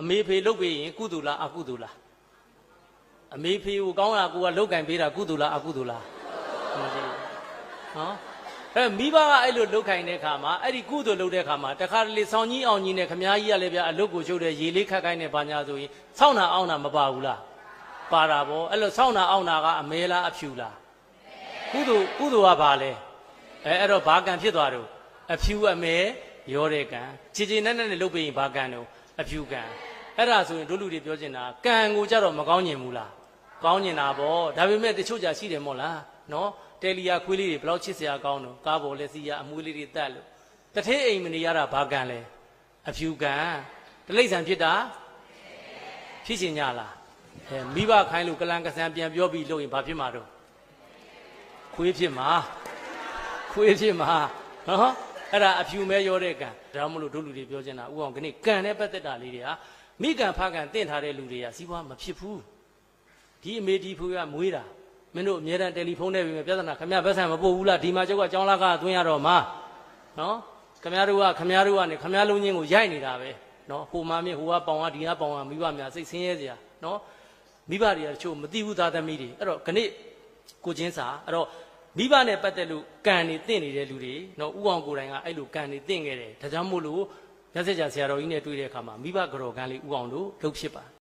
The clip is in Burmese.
အမေဖေလုတ်ပေးရင်ကုသိုလ်လားအကုသိုလ်လားအမေဖေကိုကောင်းတာကိုကလုတ်ကင်ပေးတာကုသိုလ်လားအကုသိုလ်လားမသိဘူးနော်အဲမိဘကအဲ့လိုလုတ်ခိုင်တဲ့ခါမှာအဲ့ဒီကုသိုလ်လုတ်တဲ့ခါမှာတခါတလေဆောင်းကြီးအောင်ကြီးနဲ့ခမားကြီးကလည်းဗျအလုတ်ကိုချုပ်တဲ့ရေလေးခတ်ခိုင်းတဲ့ဘာညာဆိုရင်ဆောင်းတာအောင်တာမပါဘူးလားပါတာဗောအဲ့လိုဆောင်းတာအောင်တာကအမဲလားအဖြူလားကုသိုလ်ကုသိုလ်ကဘာလဲအဲအဲ့တော့ဘာကံဖြစ်သွားတော့အဖြူအမဲရောတဲ့ကံခြေခြေနဲ့နဲ့လုတ်ပေးရင်ဘာကံတော့အဖြူကံ အဲ့ဒါဆိုရင်တို့လူတွေပြောချင်တာကံကိုကြတော့မကောင်းညင်ဘူးလားကောင်းညင်တာဗောဒါပေမဲ့တချို့ကြာရှိတယ်မို့လားနော်တယ်လီယာခွေးလေးတွေဘယ်လောက်ချစ်စရာကောင်းတော့ကားပေါ်လက်စီယာအမွေးလေးတွေတက်လို့တထဲအိမ်မနေရတာဘာကံလဲအဖြူကံတလိမ့်ဆန်ဖြစ်တာဖြစ်ချင်ကြလားအဲမိဘခိုင်းလို့ကလန်ကဆန်ပြန်ပြောပြီးလို့ရင်ဘာဖြစ်မှာတော့ခွေးဖြစ်မှာခွေးဖြစ်မှာနော်အဲ့ဒါအဖြူမဲရောတဲ့ကံဒါမှမလို့တို့လူတွေပြောချင်တာဥအောင်ခဏကံနဲ့ပတ်သက်တာလေးတွေဟာ မိကံဖကံတင့်ထားတဲ့လူတွေကစီးပွားမဖြစ်ဘူးဒီအမေဒီဖူကမွေးတာမင်းတို့အမြဲတမ်းတယ်လီဖုန်းနဲ့ပြင်ပြဿနာခမရဘက်ဆန်မပို့ဘူးလားဒီမှာကျောက်ကကြောင်းလာကသွင်းရတော့မှာနော်ခမရတို့ကခမရတို့ကနေခမရလုံးချင်းကိုရိုက်နေတာပဲနော်ဟိုမှမြင့်ဟိုကပေါင်ကဒီကပေါင်ကမိဘများစိတ်ဆင်းရဲစရာနော်မိဘတွေကတချို့မသိဘူးသားသမီးတွေအဲ့တော့ခဏကိုချင်းစာအဲ့တော့မိဘနဲ့ပတ်သက်လို့ကံနေတင့်နေတဲ့လူတွေနော်ဥအောင်ကိုယ်တိုင်ကအဲ့လိုကံနေတင့်ခဲ့တယ်ဒါကြောင့်မို့လို့ ရသက်ကြဆရာတော်ကြီးနဲ့တွေ့တဲ့အခါမှာမိဘကြော်ကံလေးဥအောင်တို့လှုပ်ဖြစ်ပါတယ်